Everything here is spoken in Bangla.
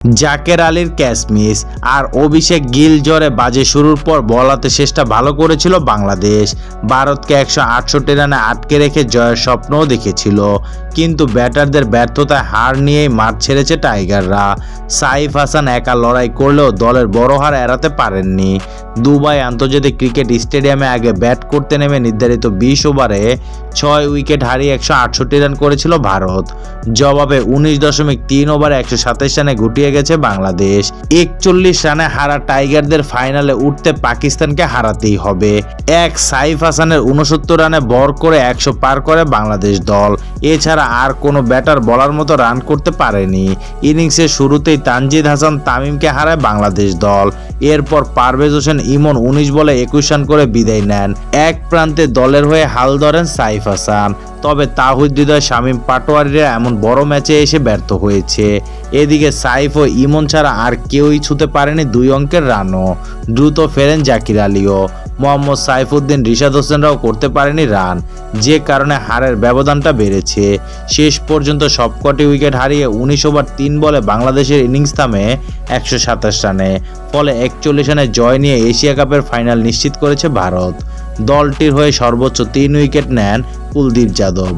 জাকের আলীর ক্যাচ মিস আর অভিষেক গিল জ্বরে বাজে শুরুর পর বলাতে শেষটা ভালো করেছিল বাংলাদেশ। ভারতকে একশো আটষট্টি রানে আটকে রেখে জয়ের স্বপ্নও দেখেছিল। কিন্তু ব্যাটারদের ব্যর্থতায় হার নিয়েই মাঠ ছেড়েছে টাইগাররা। সাইফ হাসান একা লড়াই করলেও দলের বড় হার এড়াতে পারেননি। দুবাই আন্তর্জাতিক ক্রিকেট স্টেডিয়ামে আগে ব্যাট করতে নেমে নির্ধারিত বিশ ওভারে ছয় উইকেট হারিয়ে একশো আটষট্টি রান করেছিল ভারত। জবাবে উনিশ দশমিক তিন ওভারে একশো সাতাশ রানে গুটিয়ে গেছে বাংলাদেশ। একচল্লিশ রানে হারা টাইগারদের ফাইনালে উঠতে পাকিস্তানকে হারাতেই হবে। এক সাইফ হাসানের উনসত্তর রানে বর করে একশো পার করে বাংলাদেশ দল। এছাড়া আর কোনো ব্যাটার বলার মতো রান করতে পারেনি। ইনিংসের শুরুতেই তানজিদ হাসান তামিমকে হারায় বাংলাদেশ দল। এরপর পারভেজ হোসেন ইমন উনিশ বলে একুশ রান করে বিদায় নেন। এক প্রান্তে দলের হয়ে হাল ধরেন সাইফ হাসান। তবে তাহিদ হৃদয় শামীম পাটোয়ারিরা এমন বড় ম্যাচে এসে ব্যর্থ হয়েছে। এদিকে সাইফ ইমন ছাড়া আর কেউই ছুতে পারেনি দুই অঙ্কের রানও। দ্রুত ফেরেন জাকির আলীও। মোহাম্মদ সাইফুদ্দিন, রিশাদ হোসেনরাও করতে পারেনি রান, যে কারণে হারের ব্যবধানটা বেড়েছে। শেষ পর্যন্ত সবকটি উইকেট হারিয়ে উনিশ ওভার তিন বলে বাংলাদেশের ইনিংস থামে একশো সাতাশ রানে, ফলে একচল্লিশ রানে জয় নিয়ে এশিয়া কাপের ফাইনাল নিশ্চিত করেছে ভারত। দলটির হয়ে সর্বোচ্চ তিন উইকেট নেন কুলদীপ যাদব।